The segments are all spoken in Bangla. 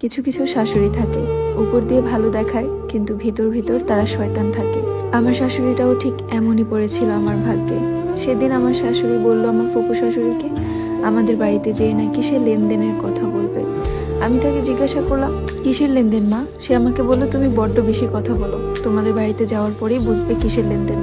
কিছু কিছু শাশুড়ি থাকে। উপর দিয়ে ভালো দেখায়, কিন্তু ভিতর ভিতর তারা শয়তান থাকে। আমার শাশুড়িটাও ঠিক এমনই পড়েছিল আমার ভাগ্যে। সেদিন আমার শাশুড়ি বলল, আমার ফুপু শাশুড়িকে আমাদের বাড়িতে যেয়ে নাকি সে লেনদেনের কথা বলবে। আমি তাকে জিজ্ঞাসা করলাম, কিসের লেনদেন মা? সে আমাকে বলল, তুমি বড্ড বেশি কথা বলো। তোমাদের বাড়িতে যাওয়ার পরেই বুঝবে কিসের লেনদেন।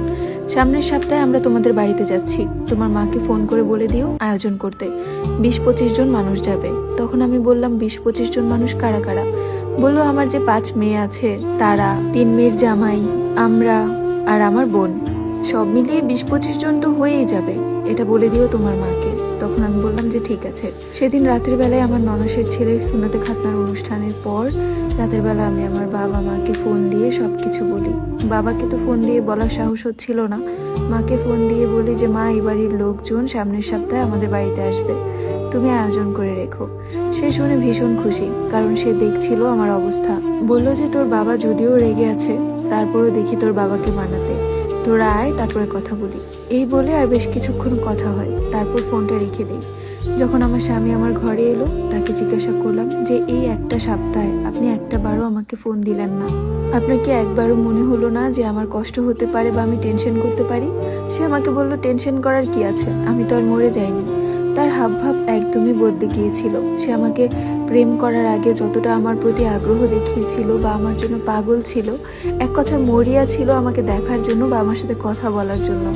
সামনের সপ্তাহে আমরা তোমাদের বাড়িতে যাচ্ছি। তোমার মাকে ফোন করে বলে দিও আয়োজন করতে। বিশ পঁচিশ জন মানুষ যাবে। তখন আমি বললাম, বিশ পঁচিশ জন মানুষ কারা কারা? বলল, আমার যে পাঁচ মেয়ে আছে, তারা, তিন মেয়ের জামাই, আমরা আর আমার বোন। সব মিলিয়ে বিশ পঁচিশ জন তো হয়েই যাবে। এটা বলে দিও তোমার মাকে। তখন আমি বললাম যে, ঠিক আছে। সেদিন রাতের বেলায় আমার ননাসের ছেলের সুনাতে খাতনার অনুষ্ঠানের পর রাতের বেলা আমি আমার বাবা মাকে ফোন দিয়ে সব কিছু বলি। বাবাকে তো ফোন দিয়ে বলার সাহস হচ্ছিল না। মাকে ফোন দিয়ে বলি যে, মা, এই বাড়ির লোকজন সামনের সপ্তাহে আমাদের বাড়িতে আসবে। তুমি আয়োজন করে রেখো। সে শুনে ভীষণ খুশি, কারণ সে দেখছিল আমার অবস্থা। বলল যে, তোর বাবা যদিও রেগে আছে, তারপরও দেখি তোর বাবাকে মানাতে। তোরা আয়, তারপরে কথা বলি। এই বলে আর বেশ কিছুক্ষণ কথা হয়। তারপর ফোনটা রেখে দিই। যখন আমার স্বামী আমার ঘরে এলো, তাকে জিজ্ঞাসা করলাম যে, এই একটা সপ্তাহে আপনি একটা বারও আমাকে ফোন দিলেন না। আপনার কি একবারও মনে হলো না যে আমার কষ্ট হতে পারে বা আমি টেনশন করতে পারি? সে আমাকে বলল টেনশন করার কি আছে? আমি তো আর মরে যাইনি। তার হাবভাব একদমই বদলে গিয়েছিল। সে আমাকে প্রেম করার আগে যতটা আমার প্রতি আগ্রহ দেখিয়েছিল বা আমার জন্য পাগল ছিল, এক কথায় মরিয়া ছিল আমাকে দেখার জন্য বা আমার সাথে কথা বলার জন্য।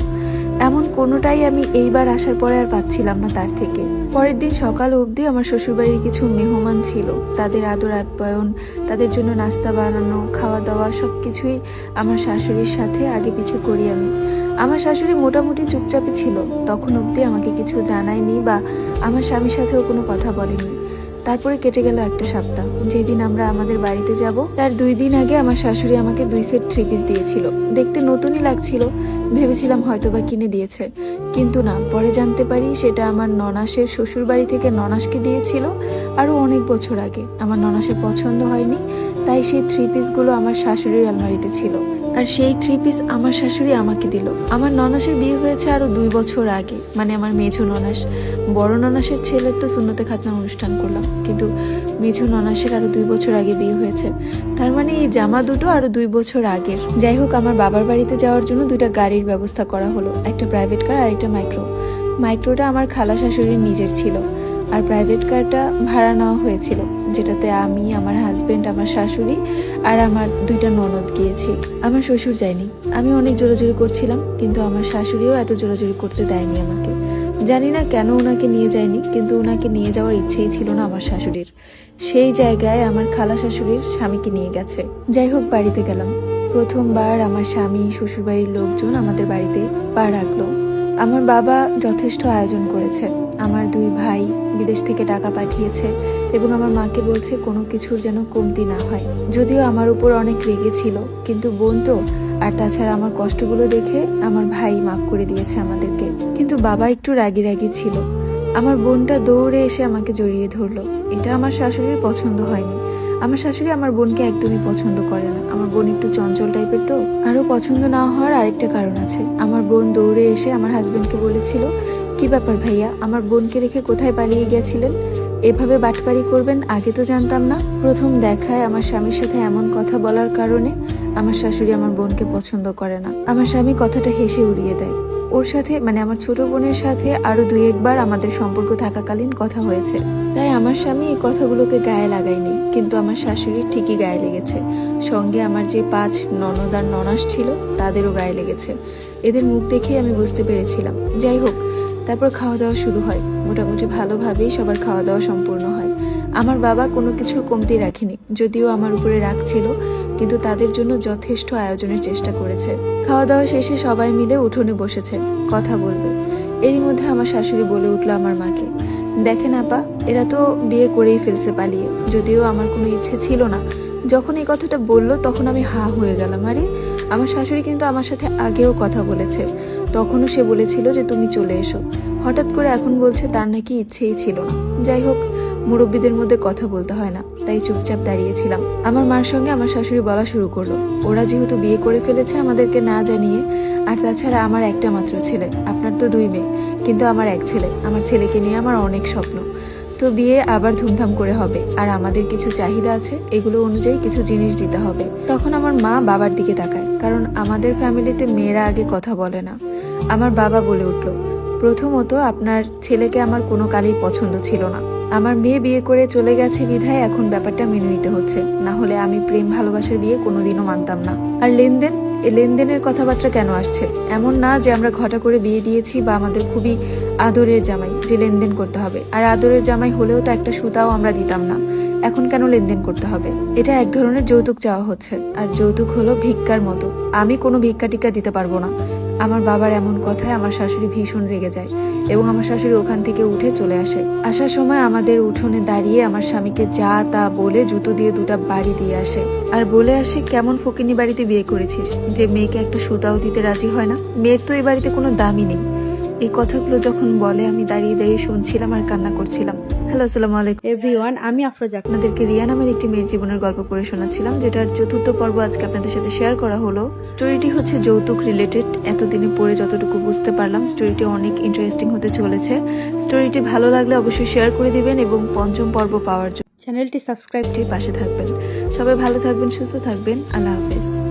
এমন কোনোটাই আমি এইবার আসার পরে আর পাচ্ছিলাম না তার থেকে। পরের দিন সকাল অবধি আমার শ্বশুরবাড়ির কিছু মেহমান ছিল। তাদের আদর আপ্যায়ন, তাদের জন্য নাস্তা বানানো খাওয়া দাওয়া সব কিছুই আমার শাশুড়ির সাথে আগে পিছে করি আমি। আমার শাশুড়ি মোটামুটি চুপচাপই ছিল। তখন অবধি আমাকে কিছু জানায়নি বা আমার স্বামীর সাথেও কোনো কথা বলেনি। তারপরে কেটে গেল একটা সপ্তাহ। যেদিন আমরা আমাদের বাড়িতে যাব, তার দুই দিন আগে আমার শাশুড়ি আমাকে দুই সেট থ্রি পিস দিয়েছিল। দেখতে নতুনই লাগছিল, ভেবেছিলাম হয়তো বা কিনে দিয়েছে। কিন্তু না, পরে জানতে পারি সেটা আমার ননাসের শ্বশুর বাড়ি থেকে ননাসকে দিয়েছিল আরও অনেক বছর আগে। আমার ননাসের পছন্দ হয়নি, তাই সেই থ্রি পিসগুলো আমার শাশুড়ির আলমারিতে ছিল। আর সেই থ্রি পিস আমার শাশুড়ি আমাকে দিল। আমার ননাসের বিয়ে হয়েছে আরও দুই বছর আগে। মানে আমার মেঝো ননাস। বড় ননাসের ছেলের তো শূন্যতে খাতনা অনুষ্ঠান করলাম। কিন্তু মেঝো ননাসের আরও দুই বছর আগে বিয়ে হয়েছে। তার মানে এই জামা দুটো আরও দুই বছর আগের। যাই হোক, আমার বাবার বাড়িতে যাওয়ার জন্য দুইটা গাড়ির ব্যবস্থা করা হলো। একটা প্রাইভেট কার আর একটা মাইক্রো মাইক্রোটা আমার খালা শাশুড়ির নিজের ছিল। আর প্রাইভেট কারটা ভাড়া নেওয়া হয়েছিল, যেটাতে আমি, আমার হাজবেন্ড আমার শাশুড়ি আর আমার দুইটা ননদ গিয়েছি। আমার শ্বশুর যায়নি। আমি অনেক জোরাজুরি করছিলাম, কিন্তু আমার শাশুড়িও এত জোরাজুরি করতে দেয়নি আমাকে। জানি না কেন ওনাকে নিয়ে যায়নি, কিন্তু ওনাকে নিয়ে যাওয়ার ইচ্ছেই ছিল না আমার শাশুড়ির। সেই জায়গায় আমার খালা শাশুড়ির স্বামীকে নিয়ে গেছে। যাই হোক, বাড়িতে গেলাম। প্রথমবার আমার স্বামী, শ্বশুরবাড়ির লোকজন আমাদের বাড়িতে পা রাখল। আমার বাবা যথেষ্ট আয়োজন করেছে। আমার দুই ভাই বিদেশ থেকে টাকা পাঠিয়েছে এবং আমার মাকে বলছে কোনো কিছুর যেন কমতি না হয়। যদিও আমার উপর অনেক রেগে ছিল, কিন্তু বোন তো, আর তাছাড়া আমার কষ্টগুলো দেখে আমার ভাই মাফ করে দিয়েছে আমাদেরকে। কিন্তু বাবা একটু রাগি রাগি ছিল। আমার বোনটা দৌড়ে এসে আমাকে জড়িয়ে ধরলো। এটা আমার শাশুড়ির পছন্দ হয়নি। আমার শাশুড়ি আমার বোনকে একদমই পছন্দ করে না। আমার বোন একটু চঞ্চল টাইপের তো। পছন্দ না হওয়ার আরেকটা কারণ আছে। আমার বোন দৌড়ে এসে আমার হাজব্যান্ডকে বলেছিল, কি ব্যাপার ভাইয়া? আমার বোনকে রেখে কোথায় পালিয়ে গেছিলেন? এভাবে বাটপারি করবেন, আগে তো জানতাম না। প্রথম দেখায় আমার স্বামীর সাথে এমন কথা বলার কারণে আমার শাশুড়ি আমার বোনকে পছন্দ করে না। আমার স্বামী কথাটা হেসে উড়িয়ে দেয়। ওর সাথে মানে আমার ছোট বোনের সাথে আরও দুই একবার আমাদের সম্পর্ক থাকাকালীন কথা হয়েছে। তাই আমার স্বামী এই কথাগুলোকে গায়ে লাগায়নি, কিন্তু আমার শাশুড়ির ঠিকই গায়ে লেগেছে। সঙ্গে আমার যে পাঁচ ননদ আর ননাস ছিল, তাদেরও গায়ে লেগেছে। এদের মুখ দেখেই আমি বুঝতে পেরেছিলাম। যাই হোক তারপর খাওয়া দাওয়া শুরু হয়। মোটামুটি ভালোভাবেই সবার খাওয়া দাওয়া সম্পূর্ণ হয়। আমার বাবা কোনো কিছু কমতি রাখেনি, যদিও আমার উপরে রাগ ছিল, কিন্তু তাদের জন্য যথেষ্ট আয়োজনের চেষ্টা করেছে। খাওয়া দাওয়া শেষে সবাই মিলে উঠোনে বসেছে, কথা বলবে। এরই মধ্যে আমার শাশুড়ি বলে উঠল আমার মাকে, দেখেন আপা, এরা তো বিয়ে করেই ফেলছে পালিয়ে। যদিও আমার কোনো ইচ্ছে ছিল না। যখন এই কথাটা বলল, তখন আমি হা হয়ে গেলাম, আরে আমার শাশুড়ি কিন্তু আমার সাথে আগেও কথা বলেছে। তখনও সে বলেছিল যে তুমি চলে এসো। হঠাৎ করে এখন বলছে তার নাকি ইচ্ছেই ছিল না। যাই হোক, মুরব্বীদের মধ্যে কথা বলতে হয় না, তাই চুপচাপ দাঁড়িয়েছিলাম। আমার মার সঙ্গে আমার শাশুড়ি বলা শুরু করল। ওরা যেহেতু বিয়ে করে ফেলেছে আমাদেরকে না জানিয়ে, আর তাছাড়া আমার একটা মাত্র ছেলে, আপনার তো দুই মেয়ে, কিন্তু আমার এক ছেলে, আমার ছেলেকে নিয়ে আমার অনেক স্বপ্ন। তো বিয়ে আবার ধুমধাম করে হবে। আর আমাদের কিছু চাহিদা আছে, এগুলো অনুযায়ী কিছু জিনিস দিতে হবে। তখন আমার মা বাবার দিকে তাকায়, কারণ আমাদের ফ্যামিলিতে মেয়েরা আগে কথা বলে না। আমার বাবা বলে উঠল, প্রথমত আপনার ছেলেকে আমার কোনো কালেই পছন্দ ছিল না। আমার মেয়ে বিয়ে করে চলে গেছে বিধায় এখন ব্যাপারটা মেনে নিতে হচ্ছে। না হলে আমি প্রেম ভালোবাসার বিয়ে কোনোদিনও মানতাম না। আর লেনদেন লেনদেনের কথাবার্তা কেন আসছে? এমন না যে আমরা ঘটা করে বিয়ে দিয়েছি বা আমাদের খুবই আদরের জামাই যে লেনদেন করতে হবে। আর আদরের জামাই হলেও তো একটা সুতাও আমরা দিতাম না। এখন কেন লেনদেন করতে হবে? এটা এক ধরনের যৌতুক চাওয়া হচ্ছে। আর যৌতুক হলো ভিক্ষার মতো। আমি কোনো ভিক্ষা টিকা দিতে পারব না। আমার বাবার এমন কথায় আমার শাশুড়ি ভীষণ রেগে যায় এবং আমার শাশুড়ি ওখান থেকে উঠে চলে আসে। আসার সময় আমাদের উঠোনে দাঁড়িয়ে আমার স্বামীকে যা তা বলে জুতো দিয়ে দুটা বাড়ি দিয়ে আসে। আর বলে আসে, কেমন ফকিনি বাড়িতে বিয়ে করেছিস? যে মেয়েকে একটা সুতাও দিতে রাজি হয় না। মেয়ের তো এই বাড়িতে কোনো দামই নেই। এই কথাগুলো যখন বলে আমি দাঁড়িয়ে দাঁড়িয়ে শুনছিলাম আর কান্না করছিলাম। হ্যালো আসসালামু আলাইকুম। এভরিওয়ান আমি আফরোজা। আপনাদেরকে রিয়া নামের একটি মেয়ের জীবনের গল্প পড়ে শোনাচ্ছিলাম যেটার চতুর্থ পর্ব আজকে আপনাদের সাথে শেয়ার করা হলো। স্টোরিটি হচ্ছে যৌতুক রিলেটেড এতদিনে পড়ে যতটুকু বুঝতে পারলাম স্টোরিটি অনেক ইন্টারেস্টিং হতে চলেছে। স্টোরিটি ভালো লাগলে অবশ্যই শেয়ার করে দিবেন এবং পঞ্চম পর্ব পাওয়ার জন্য চ্যানেলটি সাবস্ক্রাইব পাশে থাকবেন। সবাই ভালো থাকবেন সুস্থ থাকবেন। আল্লাহ হাফেজ।